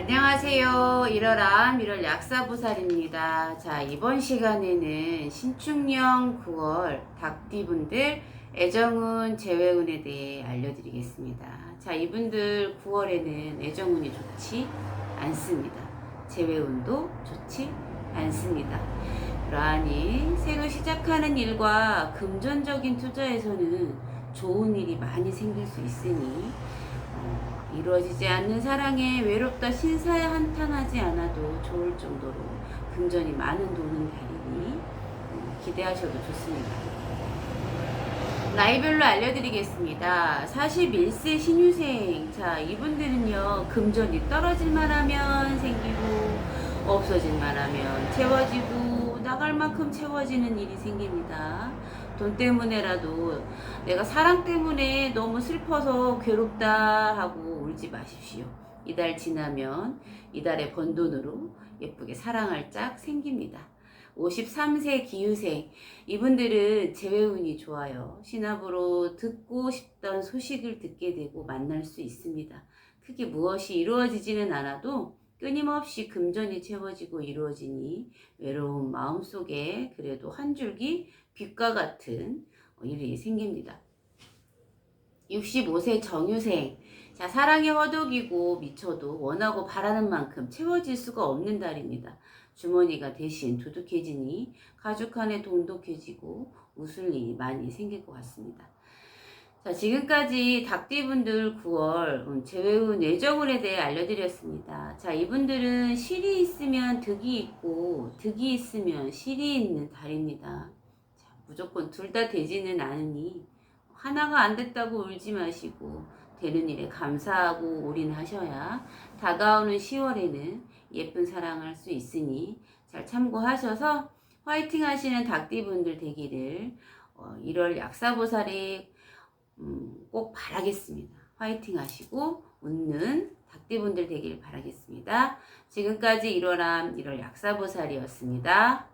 안녕하세요. 1월암 1월 약사보살입니다. 자, 이번 시간에는 신축년 9월 닭띠분들 애정운 재회운에 대해 알려드리겠습니다. 자, 이분들 9월에는 애정운이 좋지 않습니다. 재회운도 좋지 않습니다. 그러하니 새로 시작하는 일과 금전적인 투자에서는 좋은 일이 많이 생길 수 있으니 어, 이루어지지 않는 사랑에 외롭다 신사에 한탄하지 않아도 좋을 정도로 금전이 많은 도는 달이니 어, 기대하셔도 좋습니다. 나이별로 알려드리겠습니다. 41세 신유생. 자, 이분들은요, 금전이 떨어질만 하면 생기고, 없어질만 하면 채워지고, 나갈 만큼 채워지는 일이 생깁니다. 돈 때문에라도 내가 사랑 때문에 너무 슬퍼서 괴롭다 하고 울지 마십시오. 이달 지나면 이달에 번 돈으로 예쁘게 사랑할 짝 생깁니다. 53세 기유생 이분들은 재회운이 좋아요. 신압으로 듣고 싶던 소식을 듣게 되고 만날 수 있습니다. 크게 무엇이 이루어지지는 않아도 끊임없이 금전이 채워지고 이루어지니 외로운 마음속에 그래도 한 줄기 빛과 같은 일이 생깁니다. 65세 정유생. 자, 사랑에 허덕이고 미쳐도 원하고 바라는 만큼 채워질 수가 없는 달입니다. 주머니가 대신 두둑해지니 가족 간에 돈독해지고 웃을 일이 많이 생길 것 같습니다. 자, 지금까지 닭띠분들 9월 음, 재회운 예정운에 대해 알려드렸습니다. 자, 이분들은 실이 있으면 득이 있고 득이 있으면 실이 있는 달입니다. 자, 무조건 둘 다 되지는 않으니 하나가 안 됐다고 울지 마시고 되는 일에 감사하고 올인하셔야 다가오는 10월에는 예쁜 사랑할 수 있으니 잘 참고하셔서 화이팅 하시는 닭띠분들 되기를 어, 1월 약사보살이 음, 꼭 바라겠습니다. 화이팅 하시고 웃는 닭띠분들 되길 바라겠습니다. 지금까지 1월암 1월 약사보살이었습니다.